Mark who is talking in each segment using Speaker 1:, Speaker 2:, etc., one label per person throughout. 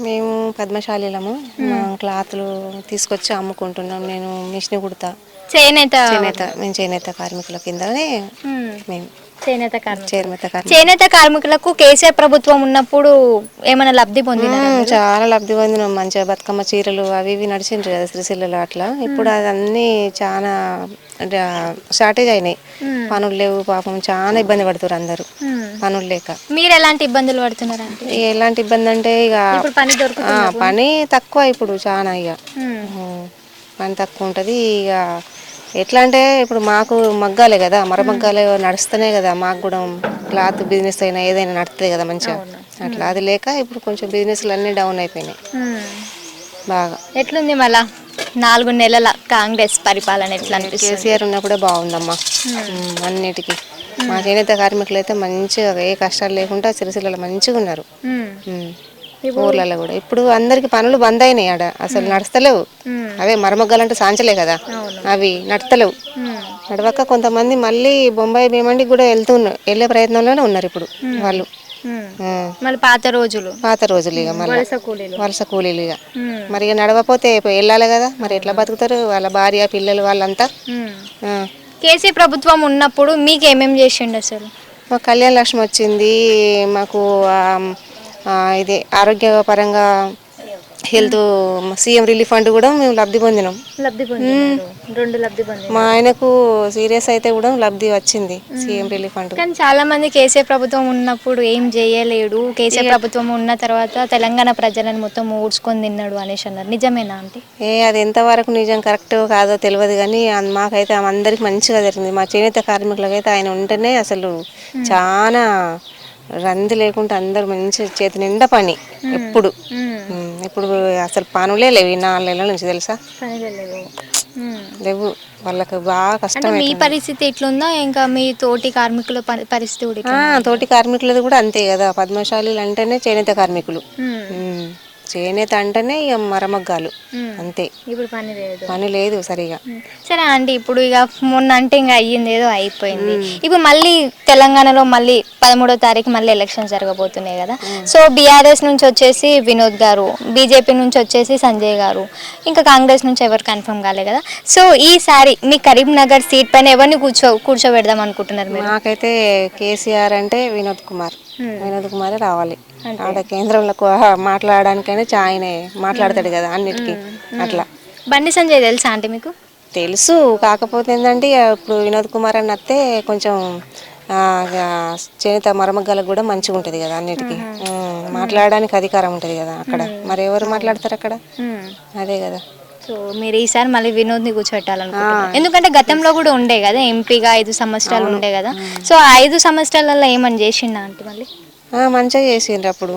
Speaker 1: మేము పద్మశాలీలము. క్లాతులు తీసుకొచ్చి అమ్ముకుంటున్నాం. నేను మిషన్ కుడతా.
Speaker 2: చేనేత
Speaker 1: చేనేత మేము చేనేత కార్మికుల కిందనే
Speaker 2: మ్మ్. చేనేత
Speaker 1: చేనేత
Speaker 2: చేనేత కార్మికులకు కేసీఆర్ ప్రభుత్వం ఉన్నప్పుడు ఏమైనా లబ్ధి మీరు?
Speaker 1: చాలా లబ్ధి పొందినాం. మంచిగా బతుకమ్మ చీరలు అవి ఇవి నడిచిండ్రు కదా శ్రీశైలలో అట్లా. ఇప్పుడు అదన్నీ చాలా షార్టేజ్ అయినాయి. పనులు లేవు పాపం చాలా ఇబ్బంది పడుతారు అందరూ. పనులు లేక.
Speaker 2: మీరు ఎలాంటి ఇబ్బందులు పడుతున్నారు
Speaker 1: ఎలాంటి ఇబ్బంది అంటే ఇక
Speaker 2: పని
Speaker 1: పని తక్కువ ఇప్పుడు చాలా ఇక. పని తక్కువ ఉంటుంది ఇక. ఎట్లా అంటే ఇప్పుడు మాకు మగ్గాలే కదా మర మగ్గాలే నడుస్తూనే కదా మాకు కూడా క్లాత్ బిజినెస్ అయినా ఏదైనా నడుస్తుంది కదా మంచిగా. అట్లా అది లేక ఇప్పుడు కొంచెం బిజినెస్లు అన్నీ డౌన్ అయిపోయినాయి. బాగా.
Speaker 2: ఎట్లుంది మళ్ళా? నాలుగు నెలల కాంగ్రెస్ పరిపాలన ఎట్లా అనిపిస్తుంది?
Speaker 1: కేసీఆర్ ఉన్నప్పుడే బాగుందమ్మా. అన్నిటికీ. మా చేనేత కార్మికులు అయితే మంచిగా ఏ కష్టాలు లేకుండా సిరిసిల్లలో మంచిగా ఉన్నారు. ఊర్లలో కూడా. ఇప్పుడు అందరికి పనులు బంద్ అయినాయి ఆడ. అసలు నడుస్తలేవు.
Speaker 2: మ్మ్.
Speaker 1: అవే మరమగ్గాలంటే సాంచలే కదా. అవి నడతలేవు. నడవక కొంతమంది మళ్ళీ బొంబాయి భీమండికి కూడా వెళ్తున్నారు వెళ్ళే ప్రయత్నంలోనే ఉన్నారు ఇప్పుడు వాళ్ళు.
Speaker 2: మళ్ళీ పాత రోజులు.
Speaker 1: పాత రోజులు ఇక మళ్ళీ
Speaker 2: వలస కూలీలు.
Speaker 1: ఇక. మరి ఇక నడవపోతే వెళ్ళాలి కదా. మరి ఎట్లా బతుకుతారు? వాళ్ళ భార్య పిల్లలు వాళ్ళంతా.
Speaker 2: కేసీ ప్రభుత్వం ఉన్నప్పుడు మీకు ఏమేం చేసిండు అసలు?
Speaker 1: మాకు కళ్యాణ లక్ష్మి వచ్చింది. మాకు ఇది ఆరోగ్యపరంగా హెల్త్ సీఎం రిలీఫ్ ఫండ్ కూడా మేము లబ్ధి పొందినాం.
Speaker 2: లబ్ధి రెండు లబ్ధి
Speaker 1: మా ఆయనకు సీరియస్ అయితే కూడా లబ్ధి వచ్చింది సీఎం రిలీఫ్ ఫండ్.
Speaker 2: కానీ చాలా మంది కేసీఆర్ ప్రభుత్వం ఉన్నప్పుడు ఏం చేయలేడు. కేసీఆర్ ప్రభుత్వం ఉన్న తర్వాత తెలంగాణ ప్రజలను మొత్తం ఊడ్చుకొని తిన్నాడు అనేసి అన్నారు. నిజమేనా అంటే
Speaker 1: ఏ అది ఎంతవరకు నిజం కరెక్ట్ కాదో తెలియదు కానీ మాకైతే అందరికి మంచిగా జరిగింది. మా చేనేత కార్మికులకైతే ఆయన ఉంటేనే అసలు చాలా రంది లేకుండా అందరూ మంచి చేతి నిండా పని ఎప్పుడు. ఇప్పుడు అసలు పనులే లేవు ఈ నాలుగు నెలల నుంచి తెలుసా? లేవు. వాళ్ళకి బాగా కష్టం
Speaker 2: మీ పరిస్థితి ఎట్లుందా ఇంకా మీ తోటి కార్మికుల పరి- పరిస్థితి కూడా
Speaker 1: తోటి కార్మికులది కూడా అంతే కదా పద్మశాలీలు అంటేనే చేనేత కార్మికులు. చేనేత అంటేనే ఇక మరమగ్గాలు. అంతే.
Speaker 2: ఇప్పుడు పని లేదు.
Speaker 1: పని లేదు సరిగా.
Speaker 2: సరే ఆంటీ ఇప్పుడు ఇక మొన్న అంటే ఇంకా అయ్యింది ఏదో అయిపోయింది. ఇప్పుడు మళ్ళీ తెలంగాణలో మళ్ళీ పదమూడో తారీఖు మళ్ళీ ఎలక్షన్ జరగబోతున్నాయి కదా. సో బీఆర్ఎస్ నుంచి వచ్చేసి వినోద్ గారు బీజేపీ నుంచి వచ్చేసి సంజయ్ గారు ఇంకా కాంగ్రెస్ నుంచి ఎవరు కన్ఫర్మ్ కాలే కదా. సో ఈసారి మీ కరీంనగర్ సీట్ పైన ఎవరిని కూర్చో కూర్చోబెడదాం అనుకుంటున్నారు
Speaker 1: నాకైతే కేసీఆర్ అంటే వినోద్ కుమార్.
Speaker 2: Hmm.
Speaker 1: వినోద్ కుమారే రావాలి. ఆడ కేంద్రంలో మాట్లాడడానికైనా ఆయనే మాట్లాడతాడు కదా అన్నిటికీ. అట్లా.
Speaker 2: బండి సంజయ్ తెలుసా ఆంటీ మీకు?
Speaker 1: తెలుసు. కాకపోతే ఏంటంటే ఇప్పుడు వినోద్ కుమార్ అని వస్తే కొంచెం చేనేత మరమగ్గాలకు కూడా మంచిగా ఉంటుంది కదా అన్నిటికీ. మాట్లాడడానికి అధికారం ఉంటుంది కదా అక్కడ. మరి ఎవరు మాట్లాడతారు అక్కడ? అదే కదా.
Speaker 2: సో మీరు ఈసారి మళ్ళీ వినోద్ని కూర్చోబెట్టాలనుకుంటున్నారు. ఎందుకంటే గతంలో కూడా ఉండే కదా ఎంపీగా ఐదు సంవత్సరాలు ఉండే కదా. సో ఐదు సంవత్సరాలలో ఏమని చేసిండా అంటే మళ్ళీ?
Speaker 1: మంచిగా చేసిండ్రు అప్పుడు.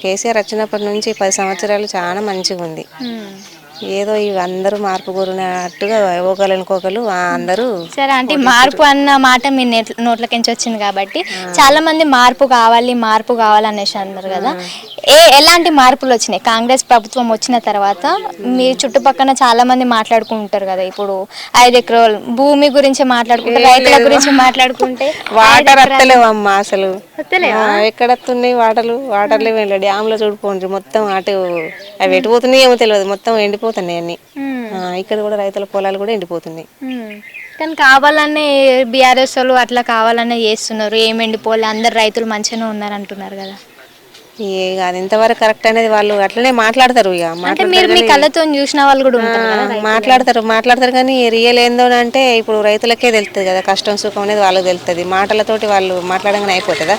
Speaker 1: కేసీఆర్ వచ్చినప్పటి నుంచి పది సంవత్సరాలు చాలా మంచిగా ఉంది ఏదో ఇవి అందరూ మార్పు కోరినట్టుగా ఒకరు ఇంకొకరు అందరూ
Speaker 2: సరే అంటే మార్పు అన్న మాట మీ నెట్ నోట్లకించి వచ్చింది కాబట్టి చాలా మంది మార్పు కావాలి మార్పు కావాలి అనేసి అన్నారు కదా. ఏ ఎలాంటి మార్పులు వచ్చినాయి? కాంగ్రెస్ ప్రభుత్వం వచ్చిన తర్వాత మీ చుట్టుపక్కల చాలా మంది మాట్లాడుకుంటారు కదా ఇప్పుడు ఐదు ఎకరాల భూమి గురించి మాట్లాడుకుంటే రైతుల గురించి మాట్లాడుకుంటే
Speaker 1: వాటర్ వస్తలేవు అమ్మ అసలు. ఎక్కడ వస్తున్నాయి వాటర్లు? వాటర్లు డ్యామ్లో చూడుకోండి మొత్తం అటు అవి ఎటు పోతున్నాయి ఏమో తెలియదు. మొత్తం ఎండిపోతున్నాయి అన్ని. ఇక్కడ కూడా రైతుల పొలాలు కూడా ఎండిపోతున్నాయి.
Speaker 2: కానీ కావాలనే బీఆర్ఎస్ వాళ్ళు అట్లా కావాలనే చేస్తున్నారు. ఏం ఎండిపోలే అందరు రైతులు మంచిగానే ఉన్నారు అంటున్నారు కదా.
Speaker 1: ఏ కాదు ఇంతవరకు కరెక్ట్ అనేది వాళ్ళు అట్లనే మాట్లాడతారు ఇక.
Speaker 2: అంటే మీరు మీ కళ్ళతో చూసిన వాళ్ళు కూడా
Speaker 1: మాట్లాడతారు మాట్లాడతారు కానీ రియల్ ఏందో అంటే ఇప్పుడు రైతులకే తెలుస్తుంది కదా. కష్టం సుఖం అనేది వాళ్ళకి తెలుస్తుంది మాటలతోటి వాళ్ళు మాట్లాడగానే అయిపోతుందా?